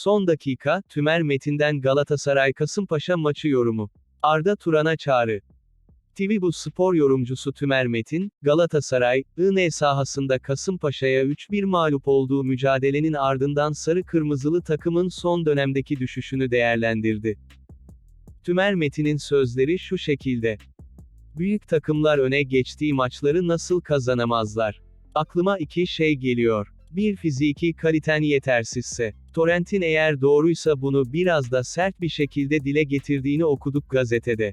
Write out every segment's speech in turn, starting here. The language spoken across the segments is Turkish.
Son dakika, Tümer Metin'den Galatasaray Kasımpaşa maçı yorumu. Arda Turan'a çağrı. TV Bu spor yorumcusu Tümer Metin, Galatasaray, IN sahasında Kasımpaşa'ya 3-1 mağlup olduğu mücadelenin ardından sarı kırmızılı takımın son dönemdeki düşüşünü değerlendirdi. Tümer Metin'in sözleri şu şekilde. Büyük takımlar öne geçtiği maçları nasıl kazanamazlar? Aklıma iki şey geliyor. Bir fiziki kaliten yetersizse. Torrent'in eğer doğruysa bunu biraz da sert bir şekilde dile getirdiğini okuduk gazetede.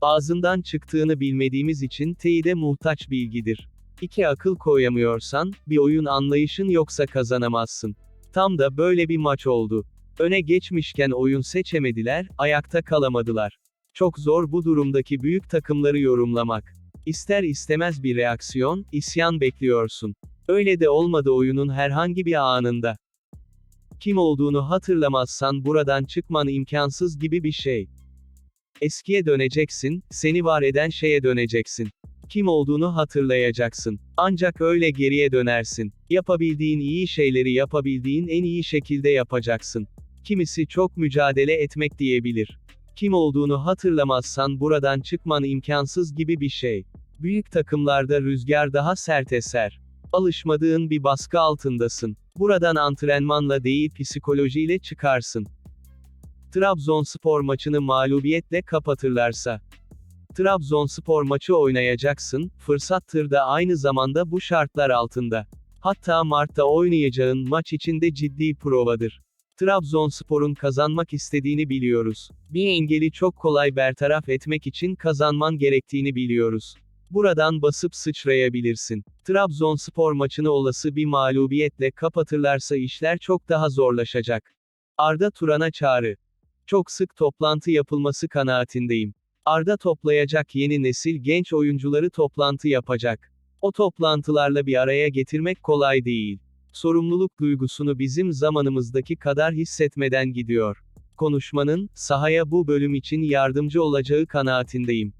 Ağzından çıktığını bilmediğimiz için teyide muhtaç bilgidir. İki akıl koyamıyorsan, bir oyun anlayışın yoksa kazanamazsın. Tam da böyle bir maç oldu. Öne geçmişken oyun seçemediler, ayakta kalamadılar. Çok zor bu durumdaki büyük takımları yorumlamak. İster istemez bir reaksiyon, isyan bekliyorsun. Öyle de olmadı oyunun herhangi bir anında. Kim olduğunu hatırlamazsan buradan çıkman imkansız gibi bir şey. Eskiye döneceksin, seni var eden şeye döneceksin. Kim olduğunu hatırlayacaksın. Ancak öyle geriye dönersin. Yapabildiğin iyi şeyleri yapabildiğin en iyi şekilde yapacaksın. Kimisi çok mücadele etmek diyebilir. Kim olduğunu hatırlamazsan buradan çıkman imkansız gibi bir şey. Büyük takımlarda rüzgar daha sert eser. Alışmadığın bir baskı altındasın. Buradan antrenmanla değil psikolojiyle çıkarsın. Trabzonspor maçını mağlubiyetle kapatırlarsa. Trabzonspor maçı oynayacaksın, fırsattır da aynı zamanda bu şartlar altında. Hatta Mart'ta oynayacağın maç içinde ciddi provadır. Trabzonspor'un kazanmak istediğini biliyoruz. Bir engeli çok kolay bertaraf etmek için kazanman gerektiğini biliyoruz. Buradan basıp sıçrayabilirsin. Trabzonspor maçını olası bir mağlubiyetle kapatırlarsa işler çok daha zorlaşacak. Arda Turan'a çağrı. Çok sık toplantı yapılması kanaatindeyim. Arda toplayacak yeni nesil genç oyuncuları toplantı yapacak. O toplantılarla bir araya getirmek kolay değil. Sorumluluk duygusunu bizim zamanımızdaki kadar hissetmeden gidiyor. Konuşmanın, sahaya bu bölüm için yardımcı olacağı kanaatindeyim.